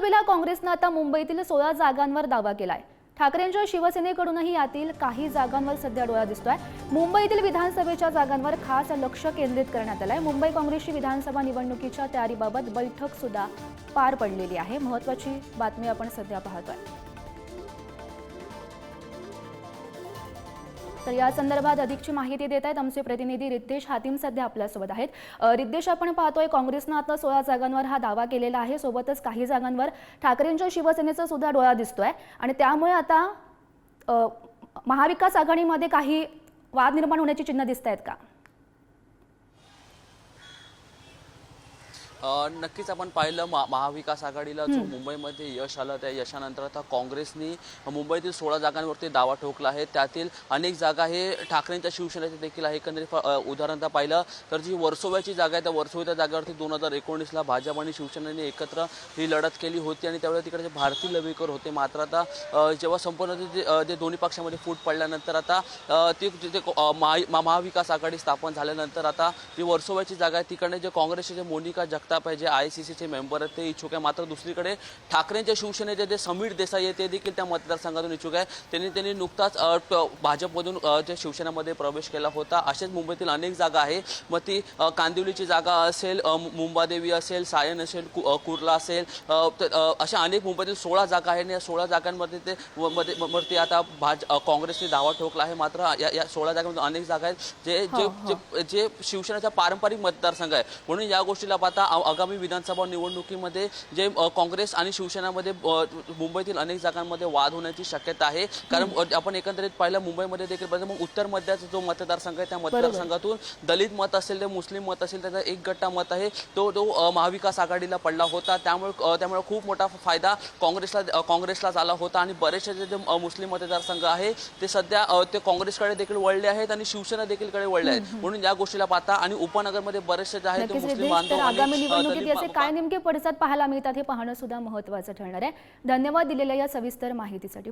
विधानसभेला काँग्रेसनं आता मुंबईतील सोळा जागांवर दावा केलाय. ठाकरेंच्या शिवसेनेकडूनही यातील काही जागांवर सध्या डोळा दिसतोय. मुंबईतील विधानसभेच्या जागांवर खास लक्ष केंद्रित करण्यात आलंय. मुंबई काँग्रेसची विधानसभा निवडणुकीच्या तयारीबाबत बैठक सुद्धा पार पडलेली आहे. महत्वाची बातमी आपण सध्या पाहतोय. तर या संदर्भात अधिकची माहिती देत आहेत आमचे प्रतिनिधी रितेश हातीम सध्या आपल्यासोबत आहेत. रिद्धेश रितेश आपण पाहतोय काँग्रेसनं आता सोळा जागांवर हा दावा केलेला आहे. सोबतच काही जागांवर ठाकरेंच्या शिवसेनेचा सुद्धा डोळा दिसतोय. आणि त्यामुळे आता महाविकास आघाडीमध्ये काही वाद निर्माण होण्याची चिन्ह दिसत आहेत का? नक्कीच आपण पाहिलं मा महाविकास आघाडीला जो मुंबईमध्ये यश आलं त्या यशानंतर आता काँग्रेसनी मुंबईतील सोळा जागांवरती दावा ठोकला आहे. त्यातील अनेक जागा हे ठाकरेंच्या शिवसेनेचे देखील आहे. एकंदरीत उदाहरणतः पाहिलं तर जी वर्सोव्याची जागा आहे त्या वर्सोव्याच्या जागेवरती दोन हजार एकोणीसला भाजप आणि शिवसेनेने एकत्र ही लढत केली होती आणि त्यावेळी तिकडे भारती लवेकर होते मात्र आता जेव्हा संपूर्ण ते- दोन्ही पक्षामध्ये फूट पडल्यानंतर आता ती जे- महाविकास आघाडी स्थापन झाल्यानंतर आता ती वर्सोव्याची जागा आहे. तिकडे जे काँग्रेसचे जे मोनिका जगताप आहे जे आय सी सीचे मेंबर आहेत ते इच्छुक आहे. मात्र दुसरीकडे ठाकरेंच्या शिवसेनेचे जे समीर देसाई आहे ते देखील त्या मतदारसंघातून इच्छुक आहे. त्यांनी त्यांनी नुकताच भाजपमधून जे शिवसेनेमध्ये प्रवेश केला होता असेच मुंबईतील अनेक जागा आहे. मग ती कांदिवलीची जागा असेल मुंबादेवी असेल सायन असेल कु- कुर्ला असेल अशा अनेक मुंबईतील सोळा जागा आहेत. आणि या सोळा जागांमध्ये ते मध्ये वरती आता भाज काँग्रेसने दावा ठोकला आहे. मात्र या या सोळा जागांमध्ये अनेक जागा आहेत. जे जे जे- जे शिवसेनेचा पारंपरिक मतदारसंघ आहे. म्हणून या गोष्टीला पाहता आगामी विधानसभा निवडणुकीमध्ये जे काँग्रेस आणि शिवसेनेमध्ये मुंबईतील अनेक जागांमध्ये वाद होण्याची शक्यता आहे. कारण आपण एकंदरीत पाहिलं मुंबईमध्ये देखील पाहिलं मग उत्तर मध्याचा जो मतदारसंघ आहे त्या मतदारसंघातून दलित मत असेल ते मुस्लिम मत असेल त्याचा एक गट्टा मत आहे. तो तो महाविकास आघाडीला पडला होता. त्यामुळे त्यामुळे खूप मोठा फायदा काँग्रेसला काँग्रेसला झाला होता. आणि बरेचसे जे- मुस्लिम मतदारसंघ आहे ते सध्या ते काँग्रेसकडे देखील वळले आहेत आणि शिवसेना देखील कडे वळले आहेत. म्हणून या गोष्टीला पाहता आणि उपनगरमध्ये बरेचसे जे आहेत ते मुस्लिम बांधव निवडणुकीत याचे काय नेमके पडसाद पाहायला मिळतात हे पाहणं सुद्धा महत्वाचं ठरणार आहे. धन्यवाद दिलेल्या या सविस्तर माहितीसाठी.